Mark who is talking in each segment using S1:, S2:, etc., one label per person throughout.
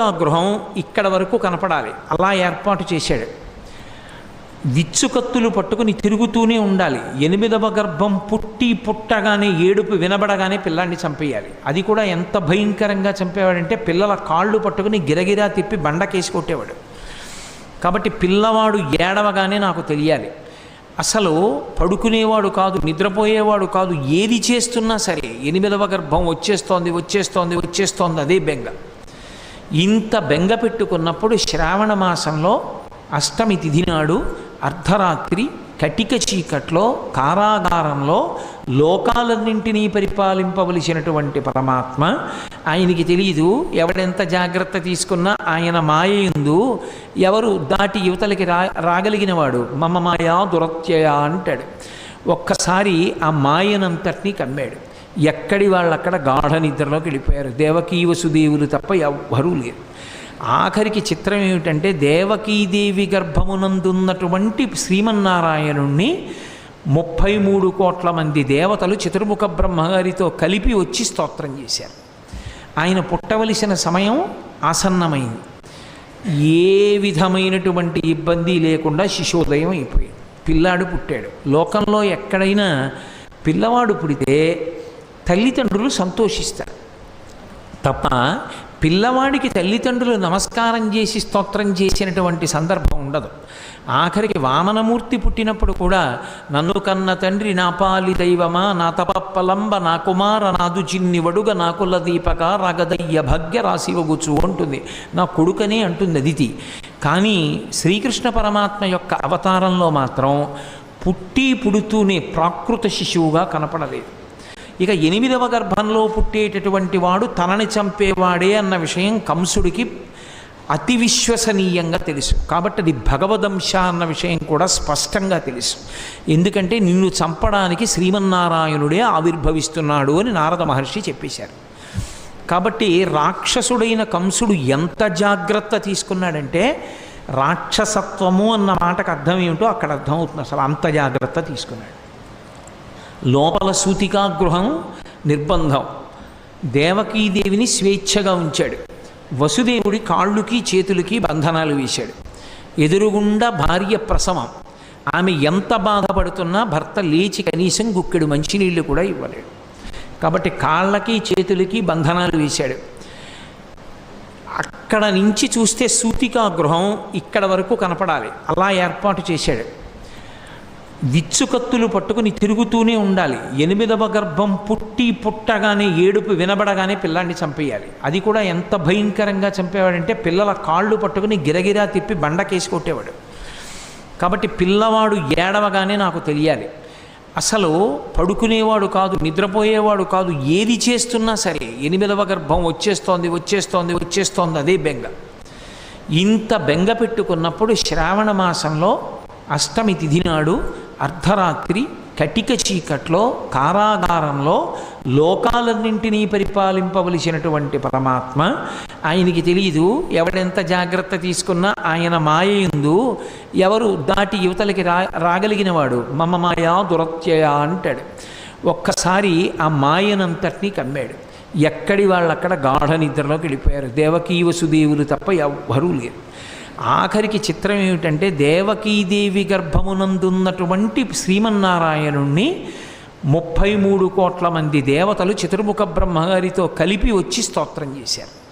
S1: గృహం ఇక్కడ వరకు కనపడాలి. అలా ఏర్పాటు చేశాడు. విచ్చుకత్తులు పట్టుకుని తిరుగుతూనే ఉండాలి. ఎనిమిదవ గర్భం పుట్టి పుట్టగానే ఏడుపు వినబడగానే పిల్లాన్ని చంపేయాలి. అది కూడా ఎంత భయంకరంగా చంపేవాడంటే పిల్లల కాళ్ళు పట్టుకుని గిరగిరా తిప్పి బండకేసి కొట్టేవాడు. కాబట్టి పిల్లవాడు ఏడవగానే నాకు తెలియాలి. అసలు పడుకునేవాడు కాదు నిద్రపోయేవాడు కాదు ఏది చేస్తున్నా సరే ఎనిమిదవ గర్భం వచ్చేస్తోంది వచ్చేస్తోంది వచ్చేస్తోంది అదే బెంగ. ఇంత బెంగ పెట్టుకున్నప్పుడు శ్రావణ మాసంలో అష్టమి తిథి నాడు అర్ధరాత్రి కటిక చీకట్లో కారాగారంలో లోకాలన్నింటినీ పరిపాలింపవలసినటువంటి పరమాత్మ ఆయనకి తెలియదు ఎవడెంత జాగ్రత్త తీసుకున్నా ఆయన మాయందు ఎవరు దాటి యువతలకి రా రాగలిగినవాడు. మమ మాయా దురత్యయ అంటాడు. ఒక్కసారి ఆ మాయనంతటినీ కమ్మాడు. ఎక్కడి వాళ్ళక్కడ గాఢ నిద్రలోకి వెళ్ళిపోయారు. దేవకీ వసుదేవులు తప్ప ఎవ్వరూ లేరు. ఆఖరికి చిత్రం ఏమిటంటే దేవకీదేవి గర్భమునందున్నటువంటి శ్రీమన్నారాయణుణ్ణి ముప్పై మూడు కోట్ల మంది దేవతలు చతుర్ముఖ బ్రహ్మగారితో కలిపి వచ్చి స్తోత్రం చేశారు. ఆయన పుట్టవలసిన సమయం ఆసన్నమైంది. ఏ విధమైనటువంటి ఇబ్బంది లేకుండా శిశోదయం అయిపోయింది. పిల్లాడు పుట్టాడు. లోకంలో ఎక్కడైనా పిల్లవాడు పుడితే తల్లిదండ్రులు సంతోషిస్తారు. తప్ప పిల్లవాడికి తల్లిదండ్రులు నమస్కారం చేసి స్తోత్రం చేసినటువంటి సందర్భం ఉండదు. ఆఖరికి వామనమూర్తి పుట్టినప్పుడు కూడా నన్ను కన్న తండ్రి నా పాలి దైవమా నా తపప్పలంబ నా కుమార నాదు చిన్ని వడుగ నా కుల దీపక రగదయ్య భగ్య రాశివగుచు అంటుంది. నా కొడుకనే అంటుంది అదితి. కానీ శ్రీకృష్ణ పరమాత్మ యొక్క అవతారంలో మాత్రం పుట్టి పుడుతూనే ప్రాకృత శిశువుగా కనపడలేదు. ఇక ఎనిమిదవ గర్భంలో పుట్టేటటువంటి వాడు తనని చంపేవాడే అన్న విషయం కంసుడికి అతి విశ్వసనీయంగా తెలుసు. కాబట్టి అది భగవదంశ అన్న విషయం కూడా స్పష్టంగా తెలుసు. ఎందుకంటే నిన్ను చంపడానికి శ్రీమన్నారాయణుడే ఆవిర్భవిస్తున్నాడు అని నారద మహర్షి చెప్పేశారు. కాబట్టి రాక్షసుడైన కంసుడు ఎంత జాగ్రత్త తీసుకున్నాడంటే రాక్షసత్వము అన్న మాటకు అర్థం ఏమిటో అక్కడ అర్థమవుతుంది అసలు అంత జాగ్రత్త తీసుకున్నాడు. లోపల సూతికా గృహం నిర్బంధం. దేవకీదేవిని స్వేచ్ఛగా ఉంచాడు. వసుదేవుడి కాళ్ళుకి చేతులకి బంధనాలు వేశాడు. ఎదురుగుండా భార్య ప్రసవం ఆమె ఎంత బాధపడుతున్నా భర్త లేచి కనీసం గుక్కెడు మంచినీళ్ళు కూడా ఇవ్వలేడు కాబట్టి కాళ్ళకి చేతులకి బంధనాలు వేశాడు. అక్కడ నుంచి చూస్తే సూతికా గృహం ఇక్కడ వరకు కనపడాలి. అలా ఏర్పాటు చేశాడు. విచ్చుకత్తులు పట్టుకుని తిరుగుతూనే ఉండాలి. ఎనిమిదవ గర్భం పుట్టి పుట్టగానే ఏడుపు వినబడగానే పిల్లాన్ని చంపేయాలి. అది కూడా ఎంత భయంకరంగా చంపేవాడంటే పిల్లల కాళ్ళు పట్టుకుని గిరగిరా తిప్పి బండకేసి కొట్టేవాడు. కాబట్టి పిల్లవాడు ఏడవగానే నాకు తెలియాలి. అసలు పడుకునేవాడు కాదు నిద్రపోయేవాడు కాదు ఏది చేస్తున్నా సరే ఎనిమిదవ గర్భం వచ్చేస్తోంది వచ్చేస్తోంది వచ్చేస్తోంది అదే బెంగ. ఇంత బెంగ పెట్టుకున్నప్పుడు శ్రావణ మాసంలో అష్టమి తిథి నాడు అర్ధరాత్రి కటిక చీకట్లో కారాగారంలో లోకాలన్నింటినీ పరిపాలింపవలసినటువంటి పరమాత్మ ఆయనకి తెలియదు ఎవడెంత జాగ్రత్త తీసుకున్నా ఆయన మాయందు ఎవరు దాటి యువతలకి రా రాగలిగినవాడు మమ మాయా దురత్యయ అంటాడు. ఒక్కసారి ఆ మాయనంతటినీ కమ్మాడు. ఎక్కడి వాళ్ళక్కడ గాఢ నిద్రలోకి వెళ్ళిపోయారు. దేవకీ వసుదేవులు తప్ప ఎవ్వరూ లేరు. ఆఖరికి చిత్రం ఏమిటంటే దేవకీదేవి గర్భమునందున్నటువంటి శ్రీమన్నారాయణుణ్ణి ముప్పై మూడు కోట్ల మంది దేవతలు చతుర్ముఖ బ్రహ్మగారితో కలిపి వచ్చి స్తోత్రం చేశారు.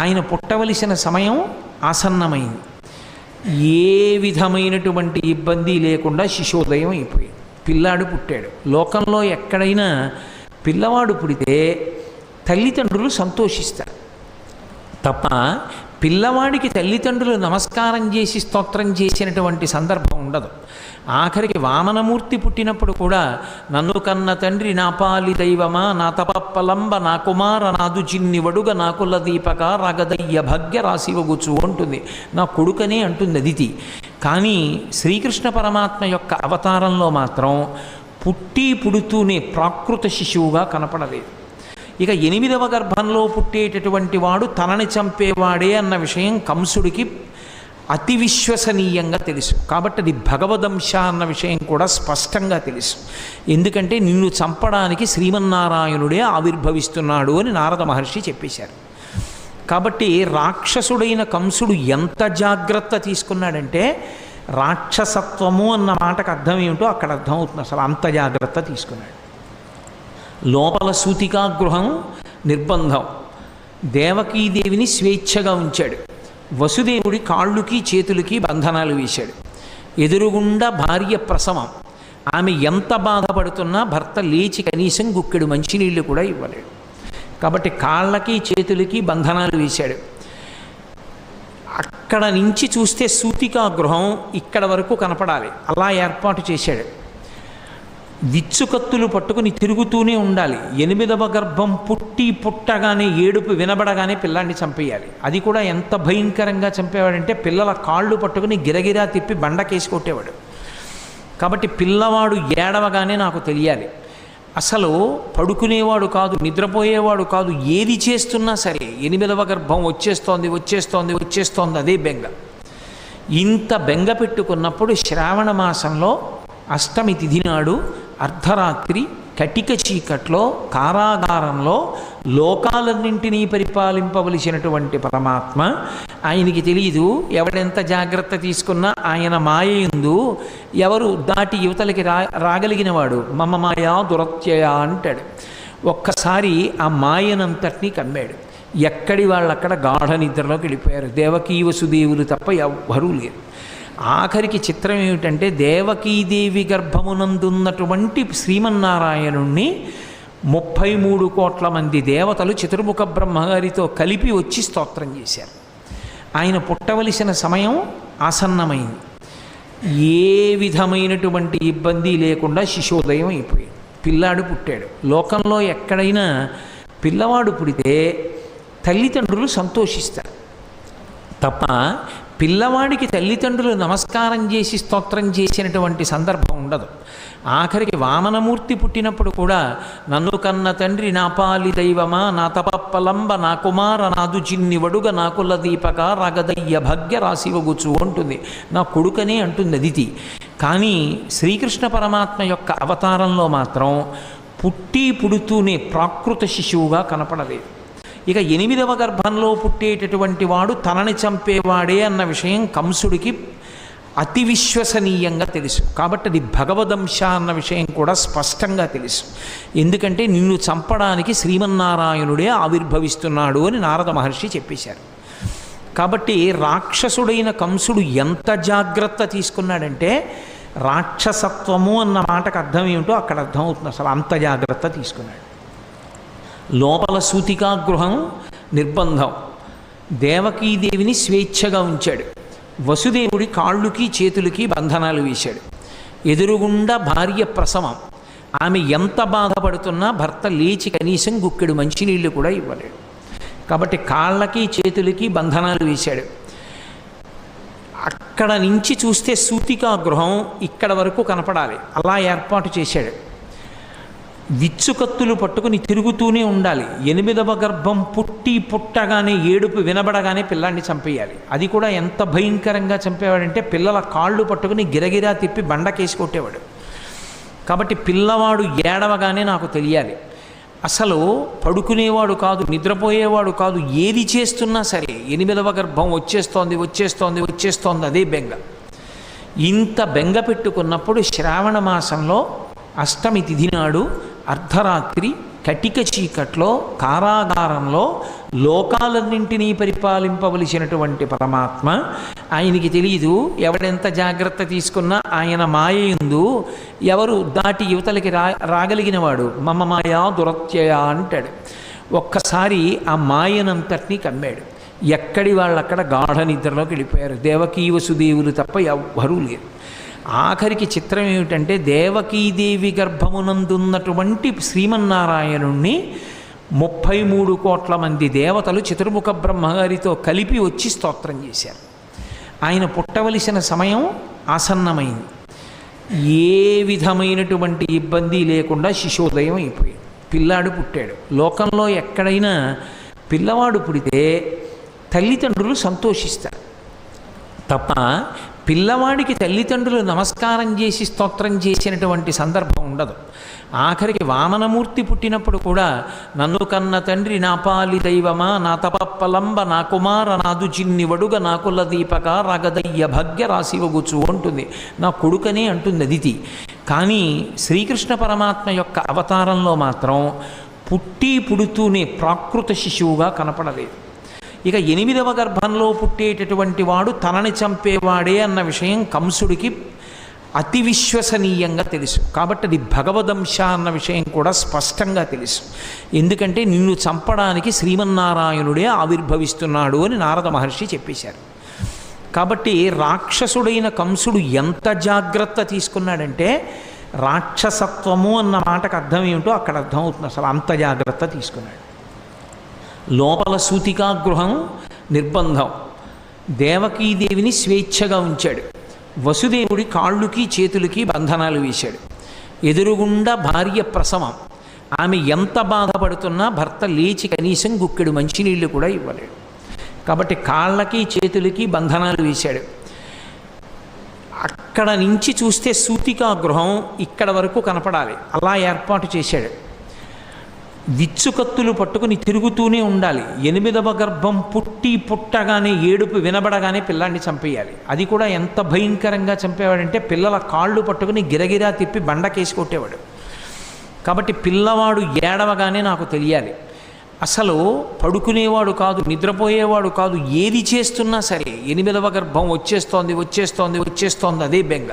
S1: ఆయన పుట్టవలసిన సమయం ఆసన్నమైంది. ఏ విధమైనటువంటి ఇబ్బంది లేకుండా శిశోదయం అయిపోయింది. పిల్లాడు పుట్టాడు. లోకంలో ఎక్కడైనా పిల్లవాడు పుడితే తల్లిదండ్రులు సంతోషిస్తారు. తప్ప పిల్లవాడికి తల్లిదండ్రులు నమస్కారం చేసి స్తోత్రం చేసినటువంటి సందర్భం ఉండదు. ఆఖరికి వామనమూర్తి పుట్టినప్పుడు కూడా నన్ను కన్న తండ్రి నా పాలి దైవమా నా తపప్పలంబ నా కుమార నాదు చిన్ని వడుగ నా కుల దీపక రగదయ్య భగ్య రాశివగుచు అంటుంది. నా కొడుకనే అంటుంది అదితి. కానీ శ్రీకృష్ణ పరమాత్మ యొక్క అవతారంలో మాత్రం పుట్టి పుడుతూనే ప్రాకృత శిశువుగా కనపడలేదు. ఇక ఎనిమిదవ గర్భంలో పుట్టేటటువంటి వాడు తనని చంపేవాడే అన్న విషయం కంసుడికి అతి విశ్వసనీయంగా తెలుసు. కాబట్టి అది భగవదంశ అన్న విషయం కూడా స్పష్టంగా తెలుసు. ఎందుకంటే నిన్ను చంపడానికి శ్రీమన్నారాయణుడే ఆవిర్భవిస్తున్నాడు అని నారద మహర్షి చెప్పేశారు. కాబట్టి రాక్షసుడైన కంసుడు ఎంత జాగ్రత్త తీసుకున్నాడంటే రాక్షసత్వము అన్న మాటకు అర్థం ఏమిటో అక్కడ అర్థం అవుతుంది అసలు అంత జాగ్రత్త తీసుకున్నాడు. లోపల సూతికా గృహం నిర్బంధం. దేవకీదేవిని స్వేచ్ఛగా ఉంచాడు. వసుదేవుడి కాళ్ళుకి చేతులకి బంధనాలు వేశాడు. ఎదురుగుండా భార్య ప్రసవం. ఆమె ఎంత బాధపడుతున్నా భర్త లేచి కనీసం గుక్కెడు మంచినీళ్ళు కూడా ఇవ్వలేడు కాబట్టి కాళ్ళకి చేతులకి బంధనాలు వేశాడు. అక్కడ నుంచి చూస్తే సూతికా గృహం ఇక్కడ వరకు కనపడాలి. అలా ఏర్పాటు చేశాడు. విచ్చుకత్తులు పట్టుకుని తిరుగుతూనే ఉండాలి. ఎనిమిదవ గర్భం పుట్టి పుట్టగానే ఏడుపు వినబడగానే పిల్లాన్ని చంపేయాలి. అది కూడా ఎంత భయంకరంగా చంపేవాడంటే పిల్లల కాళ్ళు పట్టుకుని గిరగిరా తిప్పి బండకేసి కొట్టేవాడు. కాబట్టి పిల్లవాడు ఏడవగానే నాకు తెలియాలి. అసలు పడుకునేవాడు కాదు నిద్రపోయేవాడు కాదు ఏది చేస్తున్నా సరే ఎనిమిదవ గర్భం వచ్చేస్తోంది వచ్చేస్తోంది వచ్చేస్తోంది అదే బెంగ. ఇంత బెంగ పెట్టుకున్నప్పుడు శ్రావణ మాసంలో అష్టమి తిథి నాడు అర్ధరాత్రి కటిక చీకట్లో కారాగారంలో లోకాలన్నింటినీ పరిపాలింపవలసినటువంటి పరమాత్మ ఆయనకి తెలియదు ఎవడెంత జాగ్రత్త తీసుకున్నా ఆయన మాయందు ఎవరు దాటి యువతలకి రా రాగలిగినవాడు. మమ మాయా దురత్యయ అంటాడు. ఒక్కసారి ఆ మాయనంతటినీ కమ్మాడు. ఎక్కడి వాళ్ళక్కడ గాఢ నిద్రలోకి వెళ్ళిపోయారు. దేవకీ వసుదేవులు తప్ప ఎవ్వరూ లేరు. ఆఖరికి చిత్రం ఏమిటంటే దేవకీదేవి గర్భమునందున్నటువంటి శ్రీమన్నారాయణుణ్ణి ముప్పై మూడు కోట్ల మంది దేవతలు చతుర్ముఖ బ్రహ్మగారితో కలిపి వచ్చి స్తోత్రం చేశారు. ఆయన పుట్టవలసిన సమయం ఆసన్నమైంది. ఏ విధమైనటువంటి ఇబ్బంది లేకుండా శిశోదయం అయిపోయింది. పిల్లాడు పుట్టాడు. లోకంలో ఎక్కడైనా పిల్లవాడు పుడితే తల్లిదండ్రులు సంతోషిస్తారు. తప్ప పిల్లవాడికి తల్లిదండ్రులు నమస్కారం చేసి స్తోత్రం చేసినటువంటి సందర్భం ఉండదు. ఆఖరికి వామనమూర్తి పుట్టినప్పుడు కూడా నన్ను కన్న తండ్రి నా పాలి దైవమా నా తపప్పలంబ నా కుమార నాదు చిన్ని వడుగ నా కుల దీపక రగదయ్య భగ్య రాశివగుచు అంటుంది. నా కొడుకనే అంటుంది అదితి. కానీ శ్రీకృష్ణ పరమాత్మ యొక్క అవతారంలో మాత్రం పుట్టి పుడుతూనే ప్రాకృత శిశువుగా కనపడలేదు. ఇక ఎనిమిదవ గర్భంలో పుట్టేటటువంటి వాడు తనని చంపేవాడే అన్న విషయం కంసుడికి అతి విశ్వసనీయంగా తెలుసు. కాబట్టి అది భగవదంశ అన్న విషయం కూడా స్పష్టంగా తెలుసు. ఎందుకంటే నిన్ను చంపడానికి శ్రీమన్నారాయణుడే ఆవిర్భవిస్తున్నాడు అని నారద మహర్షి చెప్పేశారు. కాబట్టి రాక్షసుడైన కంసుడు ఎంత జాగ్రత్త తీసుకున్నాడంటే రాక్షసత్వము అన్న మాటకు అర్థం ఏమిటో అక్కడ అర్థం అవుతుంది అసలు అంత జాగ్రత్త తీసుకున్నాడు. లోపల సూతికా గృహం నిర్బంధం దేవకీదేవిని స్వేచ్ఛగా ఉంచాడు. వసుదేవుడి కాళ్ళుకి చేతులకి బంధనాలు వేశాడు. ఎదురుగుండా భార్య ప్రసవం. ఆమె ఎంత బాధపడుతున్నా భర్త లేచి కనీసం గుక్కెడు మంచినీళ్ళు కూడా ఇవ్వలేడు కాబట్టి కాళ్ళకి చేతులకి బంధనాలు వేశాడు. అక్కడ నుంచి చూస్తే సూతికా గృహం ఇక్కడ వరకు కనపడాలి. అలా ఏర్పాటు చేశాడు. విచ్చుకత్తులు పట్టుకుని తిరుగుతూనే ఉండాలి. ఎనిమిదవ గర్భం పుట్టి పుట్టగానే ఏడుపు వినబడగానే పిల్లాన్ని చంపేయాలి. అది కూడా ఎంత భయంకరంగా చంపేవాడంటే పిల్లల కాళ్ళు పట్టుకుని గిరగిరా తిప్పి బండకేసి కొట్టేవాడు. కాబట్టి పిల్లవాడు ఏడవగానే నాకు తెలియాలి. అసలు పడుకునేవాడు కాదు నిద్రపోయేవాడు కాదు ఏది చేస్తున్నా సరే ఎనిమిదవ గర్భం వచ్చేస్తోంది వచ్చేస్తోంది వచ్చేస్తోంది అదే బెంగ. ఇంత బెంగ పెట్టుకున్నప్పుడు శ్రావణ మాసంలో అష్టమి తిథి నాడు అర్ధరాత్రి కటిక చీకట్లో కారాగారంలో లోకాలన్నింటినీ పరిపాలింపవలసినటువంటి పరమాత్మ ఆయనకి తెలియదు ఎవడెంత జాగ్రత్త తీసుకున్నా ఆయన మాయందు ఎవరు దాటి యువతలకి రా రాగలిగినవాడు మమ మాయా దురత్యయ అంటాడు. ఒక్కసారి ఆ మాయనంతటినీ కమ్మాడు. ఎక్కడి వాళ్ళక్కడ గాఢ నిద్రలోకి వెళ్ళిపోయారు. దేవకీ వసుదేవులు తప్ప ఎవ్వరూ లేరు. ఆఖరికి చిత్రం ఏమిటంటే దేవకీదేవి గర్భమునందున్నటువంటి శ్రీమన్నారాయణుణ్ణి ముప్పై మూడు కోట్ల మంది దేవతలు చతుర్ముఖ బ్రహ్మగారితో కలిపి వచ్చి స్తోత్రం చేశారు. ఆయన పుట్టవలసిన సమయం ఆసన్నమైంది. ఏ విధమైనటువంటి ఇబ్బంది లేకుండా శిశోదయం అయిపోయింది. పిల్లాడు పుట్టాడు. లోకంలో ఎక్కడైనా పిల్లవాడు పుడితే తల్లిదండ్రులు సంతోషిస్తారు. తప్ప పిల్లవాడికి తల్లిదండ్రులు నమస్కారం చేసి స్తోత్రం చేసినటువంటి సందర్భం ఉండదు. ఆఖరికి వామనమూర్తి పుట్టినప్పుడు కూడా నన్ను కన్న తండ్రి నా పాలి దైవమా నా తపప్పలంబ నా కుమార నాదు చిన్ని వడుగ నా కుల దీపక రగదయ్య భగ్య రాశివగుచ్చు అంటుంది. నా కొడుకనే అంటుంది అదితి. కానీ శ్రీకృష్ణ పరమాత్మ యొక్క అవతారంలో మాత్రం పుట్టి పుడుతూనే ప్రాకృత శిశువుగా కనపడలేదు. ఇక ఎనిమిదవ గర్భంలో పుట్టేటటువంటి వాడు తనని చంపేవాడే అన్న విషయం కంసుడికి అతి విశ్వసనీయంగా తెలుసు. కాబట్టి అది భగవదంశ అన్న విషయం కూడా స్పష్టంగా తెలుసు. ఎందుకంటే నిన్ను చంపడానికి శ్రీమన్నారాయణుడే ఆవిర్భవిస్తున్నాడు అని నారద మహర్షి చెప్పేశారు. కాబట్టి రాక్షసుడైన కంసుడు ఎంత జాగ్రత్త తీసుకున్నాడంటే రాక్షసత్వము అన్న మాటకు అర్థం ఏమిటో అక్కడ అర్థమవుతుంది. అసలు అంత జాగ్రత్త తీసుకున్నాడు. లోపల సూతికా గృహం నిర్బంధం దేవకీదేవిని స్వేచ్ఛగా ఉంచాడు. వసుదేవుడి కాళ్ళుకి చేతులకి బంధనాలు వేశాడు. ఎదురుగుండా భార్య ప్రసవం. ఆమె ఎంత బాధపడుతున్నా భర్త లేచి కనీసం గుక్కెడు మంచినీళ్ళు కూడా ఇవ్వలేడు కాబట్టి కాళ్ళకి చేతులకి బంధనాలు వేశాడు. అక్కడ నుంచి చూస్తే సూతికా గృహం ఇక్కడ వరకు కనపడాలి. అలా ఏర్పాటు చేశాడు. విచ్చుకత్తులు పట్టుకుని తిరుగుతూనే ఉండాలి. ఎనిమిదవ గర్భం పుట్టి పుట్టగానే ఏడుపు వినబడగానే పిల్లాన్ని చంపేయాలి. అది కూడా ఎంత భయంకరంగా చంపేవాడంటే పిల్లల కాళ్ళు పట్టుకుని గిరగిరా తిప్పి బండకేసి కొట్టేవాడు. కాబట్టి పిల్లవాడు ఏడవగానే నాకు తెలియాలి. అసలు పడుకునేవాడు కాదు నిద్రపోయేవాడు కాదు ఏది చేస్తున్నా సరే ఎనిమిదవ గర్భం వచ్చేస్తోంది వచ్చేస్తోంది వచ్చేస్తోంది అదే బెంగ.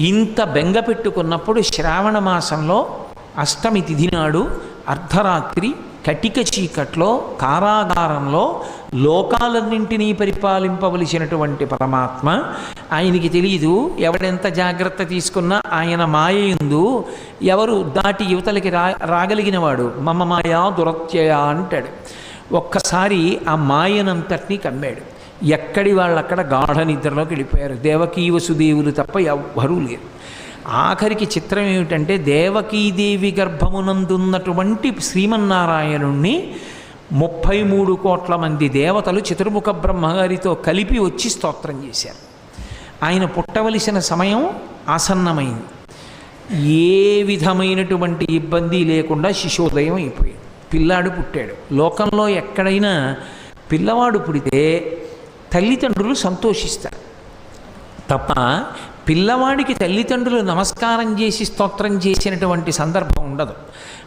S1: ఇంత బెంగ పెట్టుకున్నప్పుడు శ్రావణ మాసంలో అష్టమి తిథి నాడు అర్ధరాత్రి కటిక చీకట్లో కారాగారంలో లోకాలన్నింటినీ పరిపాలింపవలసినటువంటి పరమాత్మ ఆయనకి తెలియదు ఎవడెంత జాగ్రత్త తీసుకున్నా ఆయన మాయందు ఎవరు దాటి యువతలకి రా రాగలిగినవాడు. మమ మాయా దురత్యయ అంటాడు. ఒక్కసారి ఆ మాయనంతటినీ కమ్మాడు. ఎక్కడి వాళ్ళక్కడ గాఢ నిద్రలోకి వెళ్ళిపోయారు. దేవకీ వసుదేవులు తప్ప ఎవ్వరూ లేరు. ఆఖరికి చిత్రం ఏమిటంటే దేవకీదేవి గర్భమునందున్నటువంటి శ్రీమన్నారాయణుణ్ణి ముప్పై మూడు కోట్ల మంది దేవతలు చతుర్ముఖ బ్రహ్మగారితో కలిపి వచ్చి స్తోత్రం చేశారు. ఆయన పుట్టవలసిన సమయం ఆసన్నమైంది. ఏ విధమైనటువంటి ఇబ్బంది లేకుండా శిశోదయం అయిపోయింది. పిల్లాడు పుట్టాడు. లోకంలో ఎక్కడైనా పిల్లవాడు పుడితే తల్లిదండ్రులు సంతోషిస్తారు. తప్ప పిల్లవాడికి తల్లిదండ్రులు నమస్కారం చేసి స్తోత్రం చేసినటువంటి సందర్భం ఉండదు.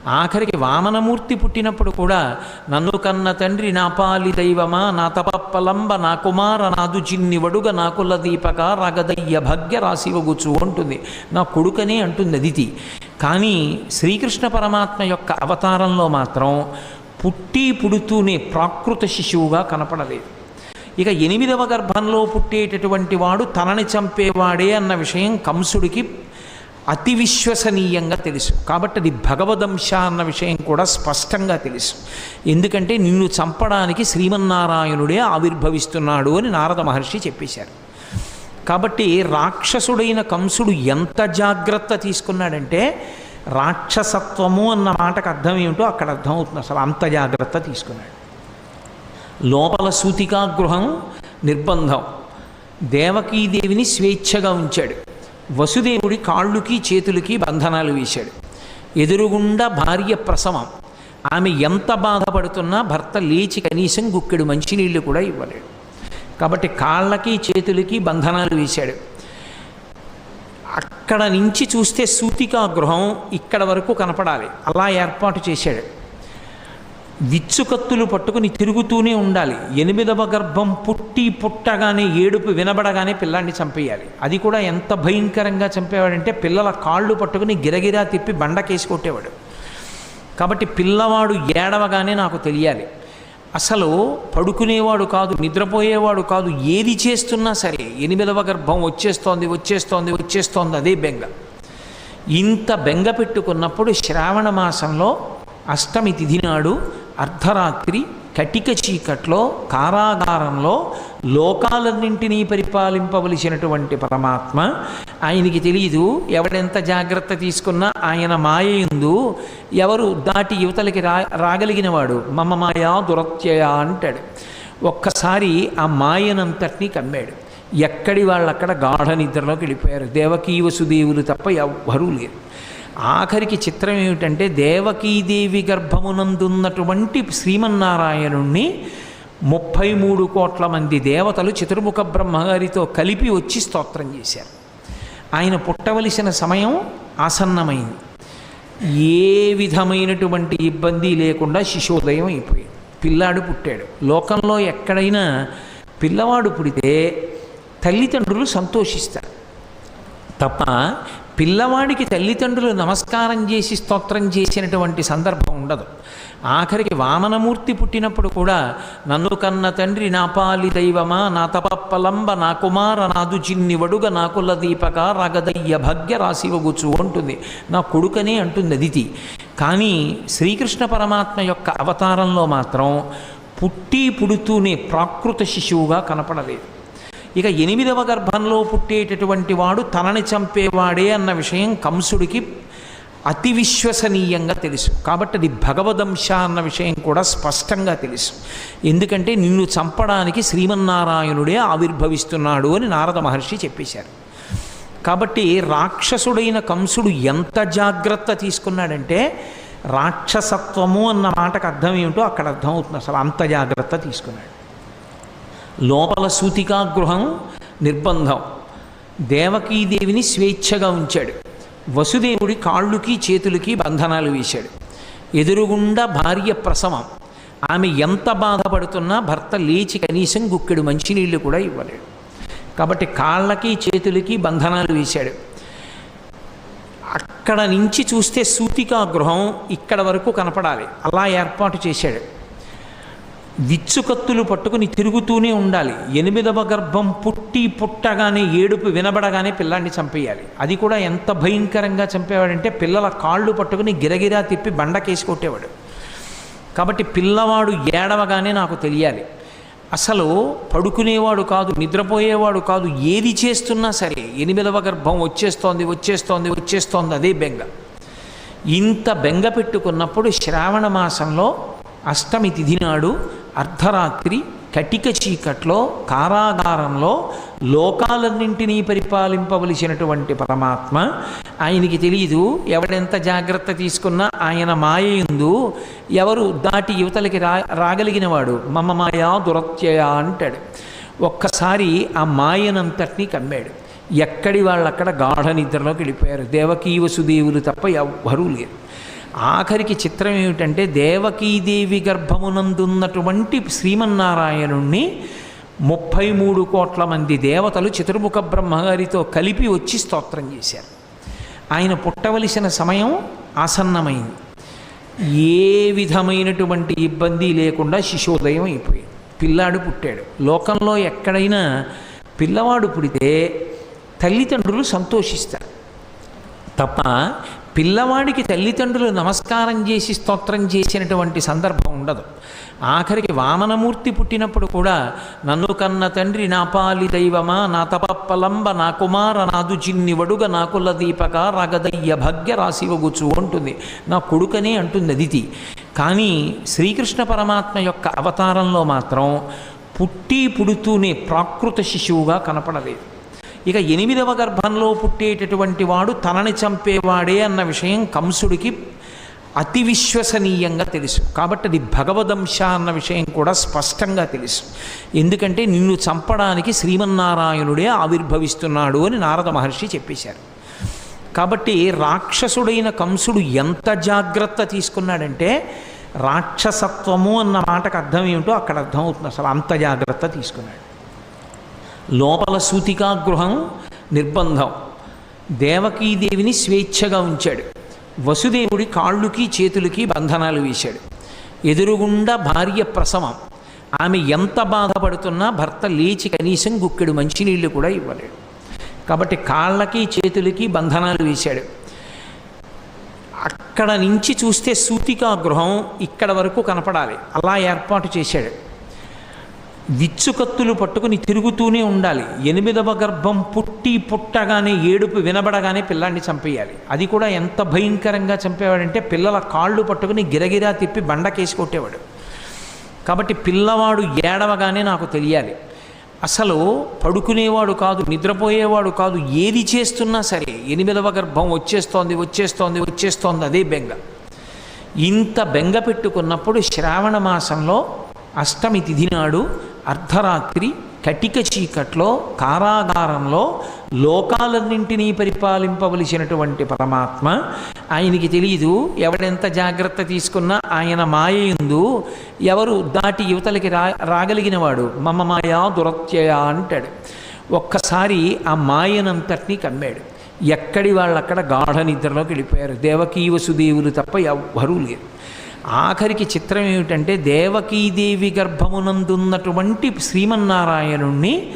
S1: ఆఖరికి వామనమూర్తి పుట్టినప్పుడు కూడా నన్ను కన్న తండ్రి నా పాలి దైవమా నా తపప్పలంబ నా కుమార నాదు చిన్ని వడుగ నా కుల దీపక రగదయ్య భగ్య రాశివగుచు అంటుంది. నా కొడుకనే అంటుంది అదితి. కానీ శ్రీకృష్ణ పరమాత్మ యొక్క అవతారంలో మాత్రం పుట్టి పుడుతూనే ప్రాకృత శిశువుగా కనపడలేదు. ఇక ఎనిమిదవ గర్భంలో పుట్టేటటువంటి వాడు తనని చంపేవాడే అన్న విషయం కంసుడికి అతి విశ్వసనీయంగా తెలుసు. కాబట్టి అది భగవదంశ అన్న విషయం కూడా స్పష్టంగా తెలుసు. ఎందుకంటే నిన్ను చంపడానికి శ్రీమన్నారాయణుడే ఆవిర్భవిస్తున్నాడు అని నారద మహర్షి చెప్పేశారు. కాబట్టి రాక్షసుడైన కంసుడు ఎంత జాగ్రత్త తీసుకున్నాడంటే రాక్షసత్వము అన్న మాటకు అర్థం ఏమిటో అక్కడ అర్థమవుతుంది అసలు అంత జాగ్రత్త తీసుకున్నాడు. లోపల సూతికా గృహం నిర్బంధం. దేవకీదేవిని స్వేచ్ఛగా ఉంచాడు. వసుదేవుడి కాళ్ళుకి చేతులకి బంధనాలు వేశాడు. ఎదురుగుండా భార్య ప్రసవం. ఆమె ఎంత బాధపడుతున్నా భర్త లేచి కనీసం గుక్కెడు మంచినీళ్ళు కూడా ఇవ్వలేడు కాబట్టి కాళ్ళకి చేతులకి బంధనాలు వేశాడు. అక్కడ నుంచి చూస్తే సూతికా గృహం ఇక్కడ వరకు కనపడాలి. అలా ఏర్పాటు చేశాడు. విచ్చుకత్తులు పట్టుకుని తిరుగుతూనే ఉండాలి. ఎనిమిదవ గర్భం పుట్టి పుట్టగానే ఏడుపు వినబడగానే పిల్లాన్ని చంపేయాలి. అది కూడా ఎంత భయంకరంగా చంపేవాడంటే పిల్లల కాళ్ళు పట్టుకుని గిరగిరా తిప్పి బండకేసి కొట్టేవాడు. కాబట్టి పిల్లవాడు ఏడవగానే నాకు తెలియాలి. అసలు పడుకునేవాడు కాదు నిద్రపోయేవాడు కాదు ఏది చేస్తున్నా సరే ఎనిమిదవ గర్భం వచ్చేస్తోంది వచ్చేస్తోంది వచ్చేస్తోంది అదే బెంగ. ఇంత బెంగ పెట్టుకున్నప్పుడు శ్రావణ మాసంలో అష్టమి తిథి నాడు అర్ధరాత్రి కటిక చీకట్లో కారాగారంలో లోకాలన్నింటినీ పరిపాలింపవలసినటువంటి పరమాత్మ ఆయనకి తెలియదు ఎవడెంత జాగ్రత్త తీసుకున్నా ఆయన మాయందు ఎవరు దాటి యువతలకి రా రాగలిగినవాడు. మమ మాయా దురత్యయ అంటాడు. ఒక్కసారి ఆ మాయనంతటినీ కమ్మాడు. ఎక్కడి వాళ్ళక్కడ గాఢ నిద్రలోకి వెళ్ళిపోయారు. దేవకీ వసుదేవులు తప్ప ఎవ్వరూ లేరు. ఆఖరికి చిత్రం ఏమిటంటే దేవకీదేవి గర్భమునందున్నటువంటి శ్రీమన్నారాయణుణ్ణి ముప్పై మూడు కోట్ల మంది దేవతలు చతుర్ముఖ బ్రహ్మగారితో కలిపి వచ్చి స్తోత్రం చేశారు. ఆయన పుట్టవలసిన సమయం ఆసన్నమైంది. ఏ విధమైనటువంటి ఇబ్బంది లేకుండా శిశోదయం అయిపోయింది. పిల్లాడు పుట్టాడు. లోకంలో ఎక్కడైనా పిల్లవాడు పుడితే తల్లిదండ్రులు సంతోషిస్తారు. తప్ప పిల్లవాడికి తల్లిదండ్రులు నమస్కారం చేసి స్తోత్రం చేసినటువంటి సందర్భం ఉండదు. ఆఖరికి వామనమూర్తి పుట్టినప్పుడు కూడా నన్ను కన్న తండ్రి నా పాలి దైవమా నా తపప్పలంబ నా కుమార నాదు చిన్ని వడుగ నా కుల దీపక రగదయ్య భగ్య రాశివగుచు అంటుంది. నా కొడుకనే అంటుంది అదితి. కానీ శ్రీకృష్ణ పరమాత్మ యొక్క అవతారంలో మాత్రం పుట్టి పుడుతూనే ప్రాకృత శిశువుగా కనపడలేదు. ఇక ఎనిమిదవ గర్భంలో పుట్టేటటువంటి వాడు తనని చంపేవాడే అన్న విషయం కంసుడికి అతి విశ్వసనీయంగా తెలుసు. కాబట్టి అది భగవదంశ అన్న విషయం కూడా స్పష్టంగా తెలుసు. ఎందుకంటే నిన్ను చంపడానికి శ్రీమన్నారాయణుడే ఆవిర్భవిస్తున్నాడు అని నారద మహర్షి చెప్పేశారు. కాబట్టి రాక్షసుడైన కంసుడు ఎంత జాగ్రత్త తీసుకున్నాడంటే రాక్షసత్వము అన్న మాటకు అర్థం ఏమిటో అక్కడ అర్థమవుతుంది. అసలు అంత జాగ్రత్త తీసుకున్నాడు. లోపల సూతికా గృహం నిర్బంధం దేవకీదేవిని స్వేచ్ఛగా ఉంచాడు. వసుదేవుడి కాళ్ళుకి చేతులకి బంధనాలు వేశాడు. ఎదురుగుండా భార్య ప్రసవం ఆమె ఎంత బాధపడుతున్నా భర్త లేచి కనీసం గుక్కెడు మంచినీళ్ళు కూడా ఇవ్వలేడు కాబట్టి కాళ్ళకి చేతులకి బంధనాలు వేశాడు. అక్కడ నుంచి చూస్తే సూతికా గృహం ఇక్కడ వరకు కనపడాలి. అలా ఏర్పాటు చేశాడు. విచ్చుకత్తులు పట్టుకుని తిరుగుతూనే ఉండాలి. ఎనిమిదవ గర్భం పుట్టి పుట్టగానే ఏడుపు వినబడగానే పిల్లాన్ని చంపేయాలి. అది కూడా ఎంత భయంకరంగా చంపేవాడంటే పిల్లల కాళ్ళు పట్టుకుని గిరగిరా తిప్పి బండకేసి కొట్టేవాడు. కాబట్టి పిల్లవాడు ఏడవగానే నాకు తెలియాలి. అసలు పడుకునేవాడు కాదు నిద్రపోయేవాడు కాదు ఏది చేస్తున్నా సరే ఎనిమిదవ గర్భం వచ్చేస్తోంది వచ్చేస్తోంది వచ్చేస్తోంది అదే బెంగ. ఇంత బెంగ పెట్టుకున్నప్పుడు శ్రావణ మాసంలో అష్టమి తిథి నాడు అర్ధరాత్రి కటిక చీకట్లో కారాగారంలో లోకాలన్నింటినీ పరిపాలింపవలసినటువంటి పరమాత్మ ఆయనకి తెలియదు ఎవడెంత జాగ్రత్త తీసుకున్నా ఆయన మాయ ఎందు ఎవరు దాటి యువతలకి రా రాగలిగినవాడు మమ మాయా దురత్యయ అంటాడు. ఒక్కసారి ఆ మాయనంతటినీ కమ్మాడు. ఎక్కడి వాళ్ళక్కడ గాఢ నిద్రలోకి వెళ్ళిపోయారు. దేవకీ వసుదేవులు తప్ప ఎవ్వరూ లేరు. ఆఖరికి చిత్రం ఏమిటంటే దేవకీదేవి గర్భమునందున్నటువంటి శ్రీమన్నారాయణుణ్ణి ముప్పై మూడు కోట్ల మంది దేవతలు చతుర్ముఖ బ్రహ్మగారితో కలిపి వచ్చి స్తోత్రం చేశారు. ఆయన పుట్టవలసిన సమయం ఆసన్నమైంది. ఏ విధమైనటువంటి ఇబ్బంది లేకుండా శిశోదయం అయిపోయింది. పిల్లాడు పుట్టాడు. లోకంలో ఎక్కడైనా పిల్లవాడు పుడితే తల్లిదండ్రులు సంతోషిస్తారు. తప్ప పిల్లవాడికి తల్లిదండ్రులు నమస్కారం చేసి స్తోత్రం చేసినటువంటి సందర్భం ఉండదు. ఆఖరికి వామనమూర్తి పుట్టినప్పుడు కూడా నన్ను కన్న తండ్రి నా పాలి దైవమా నా తపప్పలంబ నా కుమార నాదు చిన్ని వడుగ నా కుల దీపక రగదయ్య భగ్య రాశివగుచు అంటుంది. నా కొడుకనే అంటుంది అదితి. కానీ శ్రీకృష్ణ పరమాత్మ యొక్క అవతారంలో మాత్రం పుట్టి పుడుతూనే ప్రాకృత శిశువుగా కనపడలేదు. ఇక ఎనిమిదవ గర్భంలో పుట్టేటటువంటి వాడు తనని చంపేవాడే అన్న విషయం కంసుడికి అతి విశ్వసనీయంగా తెలుసు. కాబట్టి అది భగవదంశ అన్న విషయం కూడా స్పష్టంగా తెలుసు. ఎందుకంటే నిన్ను చంపడానికి శ్రీమన్నారాయణుడే ఆవిర్భవిస్తున్నాడు అని నారద మహర్షి చెప్పేశారు. కాబట్టి రాక్షసుడైన కంసుడు ఎంత జాగ్రత్త తీసుకున్నాడంటే రాక్షసత్వము అన్న మాటకు అర్థం ఏమిటో అక్కడ అర్థమవుతుంది. అసలు అంత జాగ్రత్త తీసుకున్నాడు. లోపల సూతికా గృహం నిర్బంధం. దేవకీదేవిని స్వేచ్ఛగా ఉంచాడు. వసుదేవుడి కాళ్ళుకి చేతులకి బంధనాలు వేశాడు. ఎదురుగుండా భార్య ప్రసవం ఆమె ఎంత బాధపడుతున్నా భర్త లేచి కనీసం గుక్కెడు మంచినీళ్ళు కూడా ఇవ్వలేడు కాబట్టి కాళ్ళకి చేతులకి బంధనాలు వేశాడు. అక్కడ నుంచి చూస్తే సూతికా గృహం ఇక్కడ వరకు కనపడాలి. అలా ఏర్పాటు చేశాడు. విచ్చుకత్తులు పట్టుకుని తిరుగుతూనే ఉండాలి. ఎనిమిదవ గర్భం పుట్టి పుట్టగానే ఏడుపు వినబడగానే పిల్లాన్ని చంపేయాలి. అది కూడా ఎంత భయంకరంగా చంపేవాడంటే పిల్లల కాళ్ళు పట్టుకుని గిరగిరా తిప్పి బండకేసి కొట్టేవాడు. కాబట్టి పిల్లవాడు ఏడవగానే నాకు తెలియాలి. అసలు పడుకునేవాడు కాదు నిద్రపోయేవాడు కాదు ఏది చేస్తున్నా సరే ఎనిమిదవ గర్భం వచ్చేస్తోంది వచ్చేస్తోంది వచ్చేస్తోంది అదే బెంగ. ఇంత బెంగ పెట్టుకున్నప్పుడు శ్రావణ మాసంలో అష్టమి తిథి నాడు అర్ధరాత్రి కటిక చీకట్లో కారాగారంలో లోకాలన్నింటినీ పరిపాలింపవలసినటువంటి పరమాత్మ ఆయనకి తెలియదు ఎవడెంత జాగ్రత్త తీసుకున్నా ఆయన మాయందు ఎవరు దాటి యువతలకి రా రాగలిగినవాడు మమ మాయా దురత్యయ అంటాడు. ఒక్కసారి ఆ మాయనంతటినీ కమ్మాడు. ఎక్కడి వాళ్ళక్కడ గాఢ నిద్రలోకి వెళ్ళిపోయారు. దేవకీ వసుదేవులు తప్ప ఎవ్వరూ లేరు. ఆఖరికి చిత్రం ఏమిటంటే దేవకీదేవి గర్భమునందున్నటువంటి శ్రీమన్నారాయణుణ్ణి